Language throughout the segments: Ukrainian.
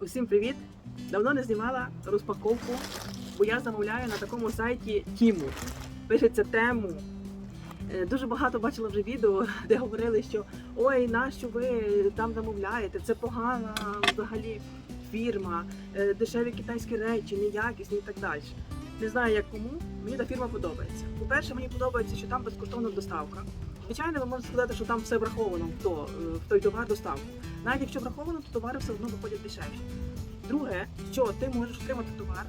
Усім привіт! Давно не знімала розпаковку, бо я замовляю на такому сайті Тіму. Пишеться тему. Е, Дуже багато бачила вже відео, де говорили, що ой, нащо ви там замовляєте? Це погана взагалі фірма, е, дешеві китайські речі, неякісні і так далі. Не знаю як кому, мені та фірма подобається. По-перше, мені подобається, що там безкоштовна доставка. Звичайно, ви можете сказати, що там все враховано в, то, е, в той товар доставку. Навіть якщо враховано, то товари все одно виходять дешевші. Друге, що ти можеш отримати товар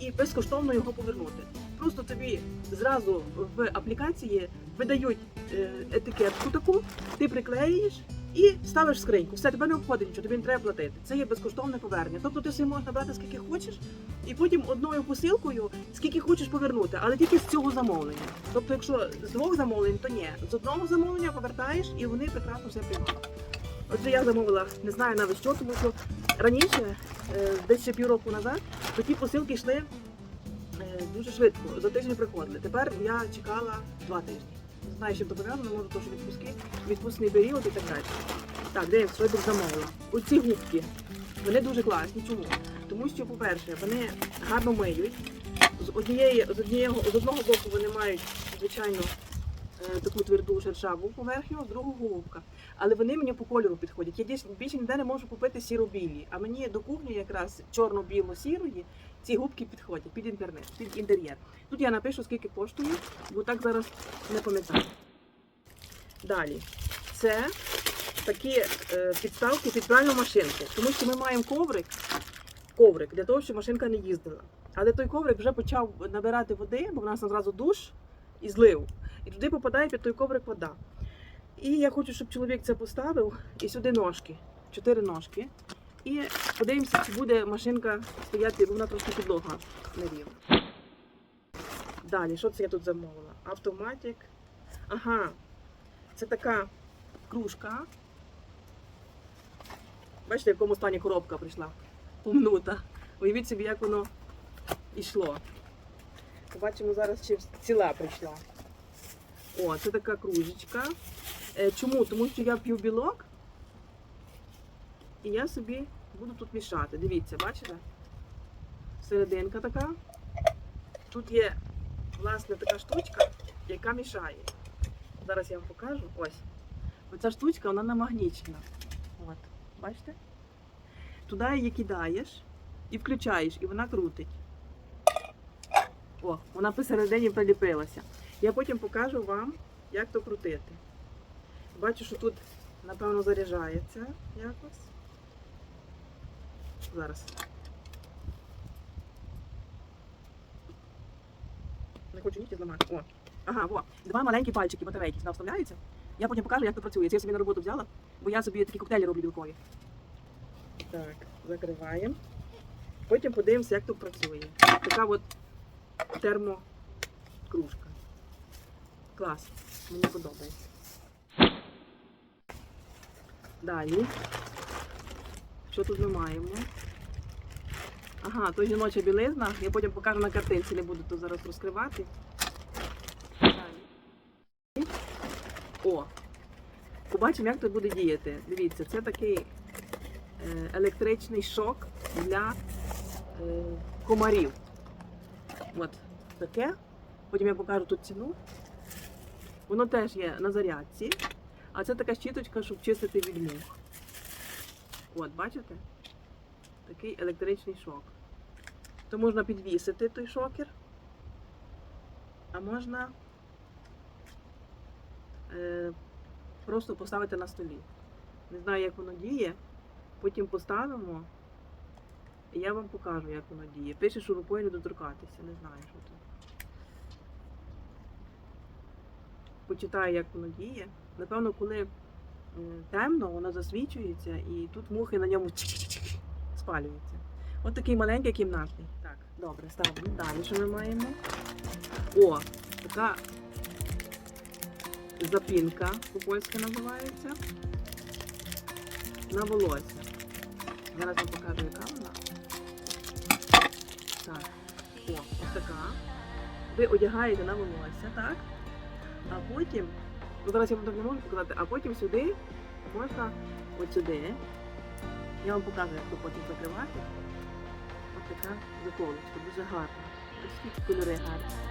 і безкоштовно його повернути. Просто тобі зразу в аплікації видають е, етикетку таку, ти приклеїш і ставиш скриньку. Все, тебе не обходить нічого, тобі не треба платити. Це є безкоштовне повернення. Тобто ти собі можеш набрати скільки хочеш, і потім одною посилкою скільки хочеш повернути, але тільки з цього замовлення. Тобто, якщо з двох замовлень, то ні. З одного замовлення повертаєш і вони прекрасно все приймають. Отже, я замовила, не знаю навіть що, тому що раніше, е, десь ще півроку назад, такі посилки йшли е, дуже швидко, за тиждень приходили. Тепер я чекала два тижні. Не знаю, чим то пов'язано, може, то що відпуски, відпускний період і так далі. Так, де я що я замовила? Оці губки. Вони дуже класні. Чому? Тому що, по-перше, вони гарно миють. З однієї, з однієї, з одного боку вони мають, звичайно, е, таку тверду шершаву поверхню, з другого губка. Але вони мені по кольору підходять. Я дійсно більше ніде не можу купити сіро-білі. А мені до кухні якраз чорно-біло-сірої ці губки підходять під інтернет, під інтер'єр. Тут я напишу, скільки коштує, бо так зараз не пам'ятаю. Далі. Це такі е, підставки під пральну машинку. Тому що ми маємо коврик, коврик для того, щоб машинка не їздила. Але той коврик вже почав набирати води, бо в нас одразу душ і злив. І туди попадає під той коврик вода. І я хочу, щоб чоловік це поставив і сюди ножки, чотири ножки. І подивимося, чи буде машинка стояти, бо вона трошки підлога нерівна. Далі, що це я тут замовила? Автоматик. Ага, це така кружка. Бачите, в якому стані коробка прийшла. Помнута. Уявіть собі, як воно йшло. Побачимо зараз, чи ціла прийшла. О, це така кружечка. Е, Чому? Тому що я п'ю білок, і я собі буду тут мішати. Дивіться, бачите? Серединка така. Тут є, власне, така штучка, яка мішає. Зараз я вам покажу. Ось. Оця штучка, вона намагнічена. От, бачите? Туди її кидаєш і включаєш, і вона крутить. О, вона посередині приліпилася. Я потім покажу вам, як то крутити. Бачу, що тут, напевно, заряджається якось. Зараз. Не хочу нігті зламати. О. Ага, во. Два маленькі пальчики батарейки сюди вставляються. Я потім покажу, як це працює. Це я собі на роботу взяла, бо я собі такі коктейлі роблю білкові. Так, закриваємо. Потім подивимося, як тут працює. Така от термокружка. Клас. Мені подобається. Далі. Що тут ми маємо? Ага, то жіноча білизна. Я потім покажу на картинці, не буду тут зараз розкривати. Далі. О! Побачимо, як це буде діяти. Дивіться, це такий е, електричний шок для е, комарів. От таке. Потім я покажу тут ціну. Воно теж є на зарядці. А це така щіточка, щоб чистити від. От, бачите? Такий електричний шок. То можна підвісити той шокер, а можна е, просто поставити на столі. Не знаю, як воно діє. Потім поставимо, і я вам покажу, як воно діє. Пише, що рукою не доторкатися, не знаю, що тут. Почитаю, як воно діє. Напевно, коли темно, воно засвічується і тут мухи на ньому спалюються. От такий маленький кімнатний. Так, добре, ставимо. Далі що ми маємо? О, така запінка по-польськи називається. На волосся. Зараз вам покажу, яка вона. Так. О, ось така. Ви одягаєте на волосся, так? А потім, ну зараз я вам так не можу показати, а потім сюди можна от сюди Я вам покажу, як то потім закривати. Ось така заколочка, дуже гарна. Ось скільки кольори гарні.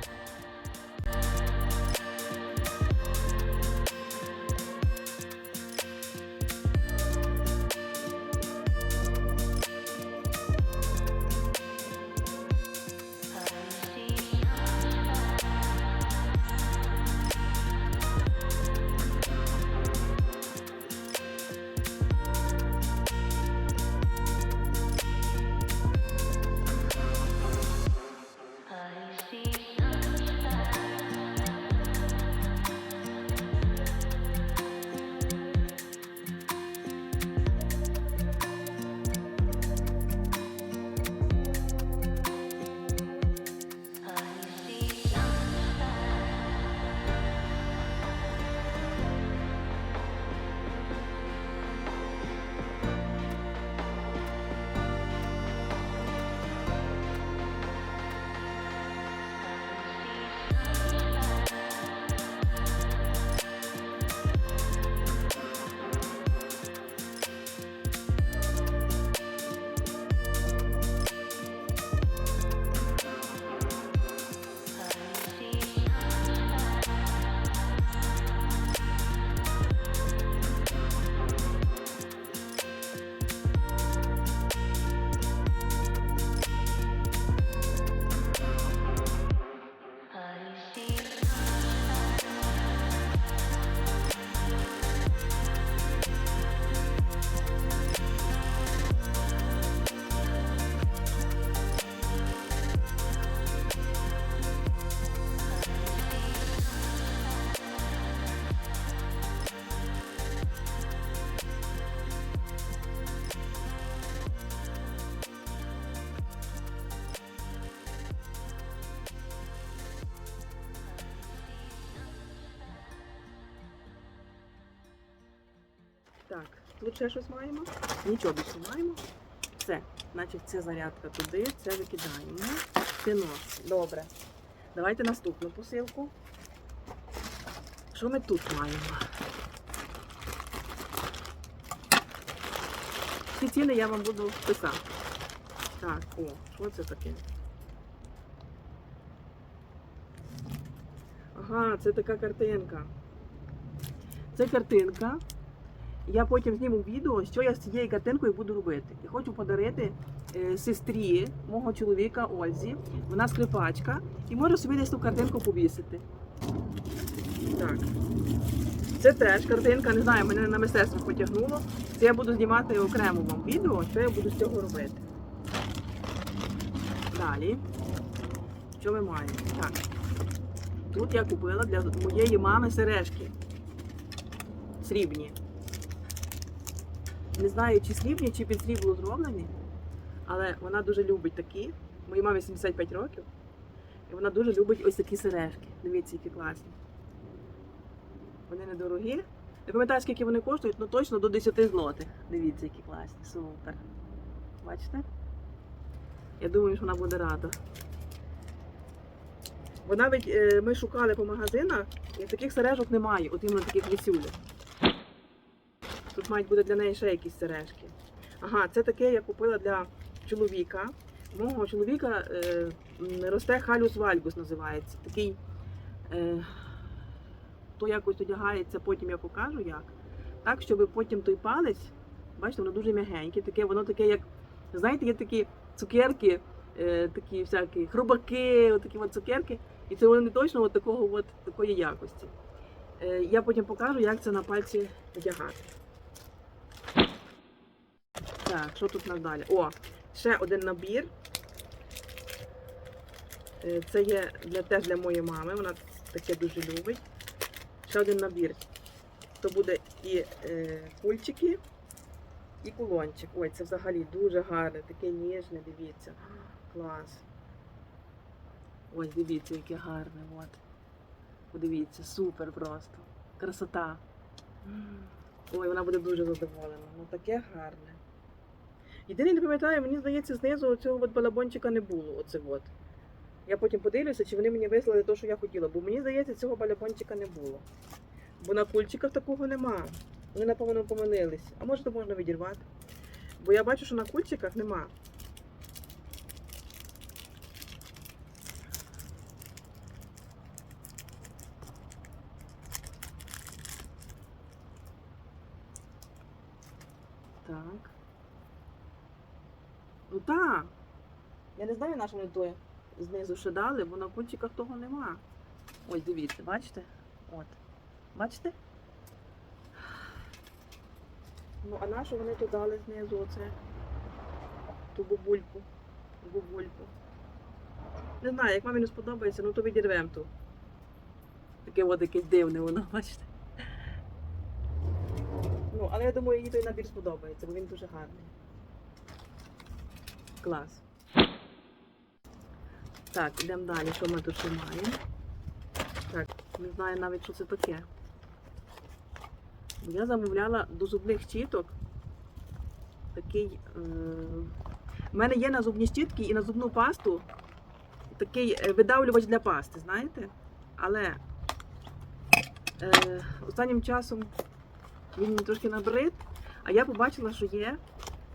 Тут ще щось маємо. Нічого більше маємо. Все. Значить, це зарядка туди, це викидаємо. Це. Добре. Давайте наступну посилку. Що ми тут маємо? Ці ціни я вам буду писати. Так, о, що це таке? Ага, це така картинка. Це картинка. Я потім зніму відео, що я з цією картинкою буду робити. Я хочу подарити е, сестрі мого чоловіка Ользі. Вона скрипачка і може собі десь ту картинку повісити. Так. Це теж картинка, не знаю, мене на мистецтво потягнуло. Це я буду знімати окремо вам відео, що я буду з цього робити. Далі. Що ми маємо? Так. Тут я купила для моєї мами сережки. Срібні. Не знаю, чи срібні, чи під срібло зроблені, але вона дуже любить такі. Моїй мамі 75 років. І вона дуже любить ось такі сережки. Дивіться, які класні. Вони недорогі. Не пам'ятаю, скільки вони коштують, але точно до 10 злотих. Дивіться, які класні. Супер. Бачите? Я думаю, що вона буде рада. Вона ведь, е, ми шукали по магазинах, і таких сережок немає, от іменно таких вісюлів. Тут мають бути для неї ще якісь сережки. Ага, це таке я купила для чоловіка. Мого чоловіка е, росте халюс вальгус називається. Такий, е, то якось одягається, потім я покажу як. Так, щоб потім той палець, бачите, воно дуже м'ягеньке, таке, воно таке, як, знаєте, є такі цукерки, е, такі всякі хрубаки, от от цукерки. І це вони точно от такого от, такої якості. Е, я потім покажу, як це на пальці одягати. Так, що тут нас далі? О, ще один набір. Е, Це є для, теж для моєї мами, вона таке дуже любить. Ще один набір. То буде і е, кульчики, і кулончик. Ой, це взагалі дуже гарне, таке ніжне, дивіться. Клас. Ось дивіться, яке гарне. От. Подивіться, супер просто. Красота. Ой, вона буде дуже задоволена. Ну таке гарне. Єдине не пам'ятаю, мені здається, знизу цього от балабончика не було. Оце от. Я потім подивлюся, чи вони мені вислали те, що я хотіла, бо мені здається, цього балабончика не було. Бо на кульчиках такого нема. Вони, напевно, помилились. А може, то можна відірвати. Бо я бачу, що на кульчиках нема. Так. Ну так. Я не знаю, на що вони той знизу ще дали, бо на кульчиках того нема. Ось дивіться, бачите? От. Бачите? Ну, а на що вони тут дали знизу оце? Ту бабульку. Бабульку. Не знаю, як мамі не сподобається, ну то відірвемо ту. Таке от якесь дивне воно, бачите. Ну, але я думаю, їй той набір сподобається, бо він дуже гарний. Клас. Так, йдемо далі, що ми тут ще маємо. Так, не знаю навіть, що це таке. Я замовляла до зубних щіток такий. Е... Мене є на зубні щітки і на зубну пасту такий е, видавлювач для пасти, знаєте? Але е... останнім часом він трошки набрид, а я побачила, що є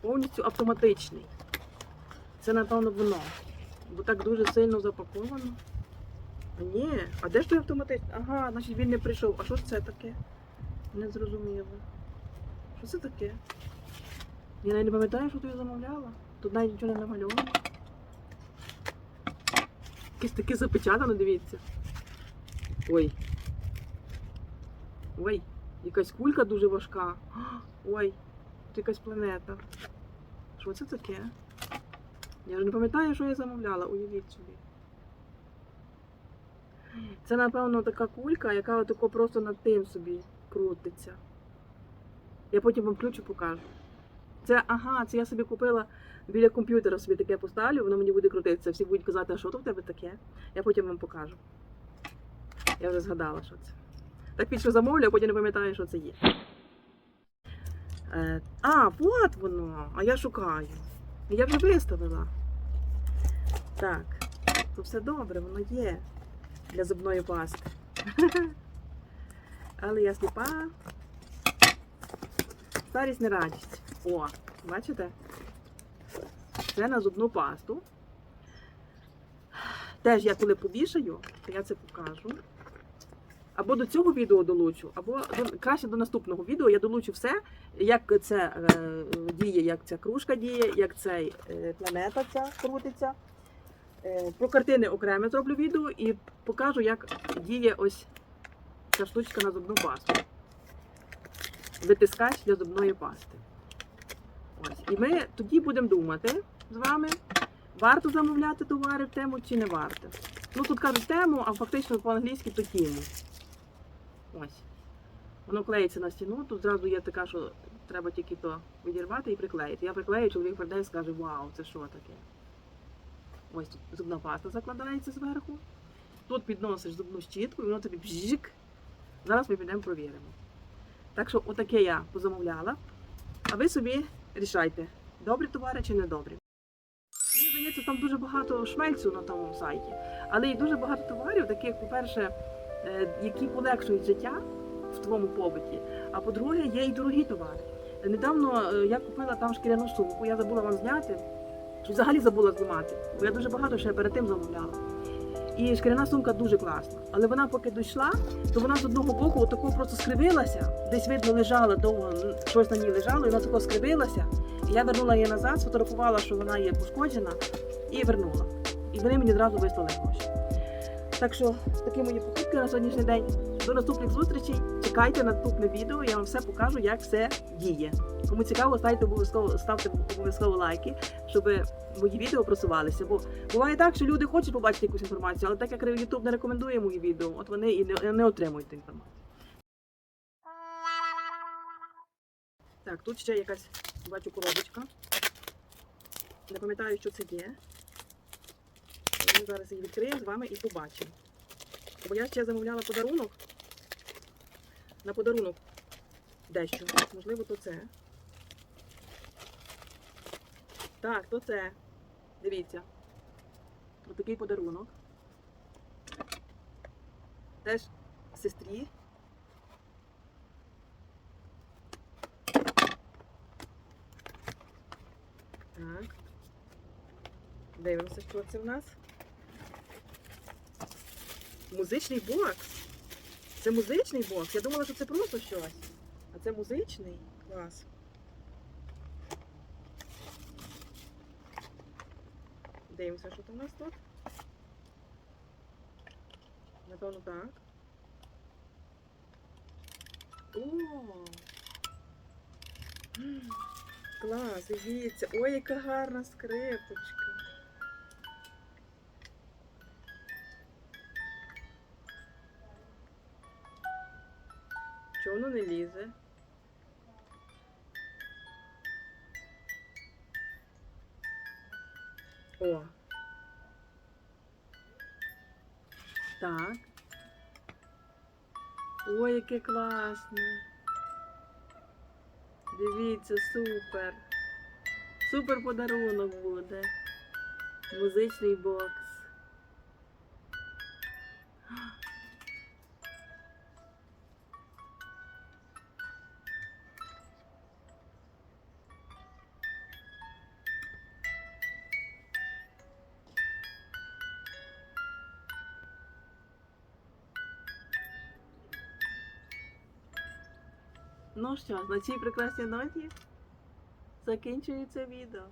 повністю автоматичний. Це, напевно, воно. Бо так дуже сильно запаковано. А ні, а де ж той автоматичний? Ага, значить він не прийшов. А що ж це таке? Не зрозуміло. Що це таке? Я навіть не пам'ятаю, що ти замовляла. Тут навіть нічого не намальовано. Якесь таке запечатано, дивіться. Ой. Ой, якась кулька дуже важка. Ой, тут якась планета. Що це таке? Я вже не пам'ятаю, що я замовляла, уявіть собі. Це, напевно, така кулька, яка отако просто над тим собі крутиться. Я потім вам ключу покажу. Це, ага, це я собі купила біля комп'ютера, собі таке поставлю, воно мені буде крутитися. Всі будуть казати, а що то в тебе таке? Я потім вам покажу. Я вже згадала, що це. Так більше замовлю, а потім не пам'ятаю, що це є. Е, а, от воно. А я шукаю. Я вже виставила. Так, то все добре, воно є для зубної пасти. Але я сліпа. Старість не радість. О, бачите? Це на зубну пасту. Теж я коли повішаю, то я це покажу. Або до цього відео долучу, або до, краще до наступного відео я долучу все, як це е, діє, як ця кружка діє, як цей е, планета ця крутиться. Е, про картини окремо зроблю відео і покажу, як діє ось ця штучка на зубну пасту. Витискач для зубної пасти. Ось. І ми тоді будемо думати з вами, варто замовляти товари в тему чи не варто. Ну тут кажуть тему, а фактично по-англійськи то тіму. Ось. Воно клеїться на стіну, тут зразу є така, що треба тільки то відірвати і приклеїти. Я приклею, чоловік прийде і скаже, вау, це що таке? Ось тут зубна паста закладається зверху. Тут підносиш зубну щітку і воно тобі бжик. Зараз ми підемо провіримо. Так що отаке я позамовляла. А ви собі рішайте, добрі товари чи не добрі. Мені здається, там дуже багато шмельцю на тому сайті, але і дуже багато товарів, таких, по-перше, які полегшують життя в твоєму побуті. А по-друге, є і дорогі товари. Недавно е, я купила там шкіряну сумку, я забула вам зняти. Взагалі забула знімати, бо я дуже багато ще перед тим замовляла. І шкіряна сумка дуже класна. Але вона поки дійшла, то вона з одного боку отако просто скривилася, десь видно лежала довго, щось на ній лежало, і вона тако скривилася. І я вернула її назад, сфотографувала, що вона є пошкоджена, і вернула. І вони мені одразу вислали гроші. Так що такі мої покупки на сьогоднішній день. До наступних зустрічей. Чекайте на наступне відео, я вам все покажу, як все діє. Кому цікаво, ставте обов'язково ставте обов'язково лайки, щоб мої відео просувалися. Бо буває так, що люди хочуть побачити якусь інформацію, але так як YouTube не рекомендує мої відео, от вони і не, не отримують інформацію. Так, тут ще якась бачу коробочка. Не пам'ятаю, що це є. Ми зараз її відкриємо з вами і побачимо. Бо я ще замовляла подарунок. На подарунок дещо. Можливо, то це. Так, то це. Дивіться. Ось такий подарунок. Теж сестрі. Так. Дивимося, що це в нас. Музичний бокс. Це музичний бокс. Я думала, що це просто щось. А це музичний клас. Дивимося, що там у нас тут. Напевно, так. О! Клас, дивіться. Ой, яка гарна скрипочка. Чого воно не лізе? О. Так. Ой, яке класне. Дивіться, супер. Супер подарунок буде. Музичний бокс. Ну що, на цій прекрасній ноті закінчується відео.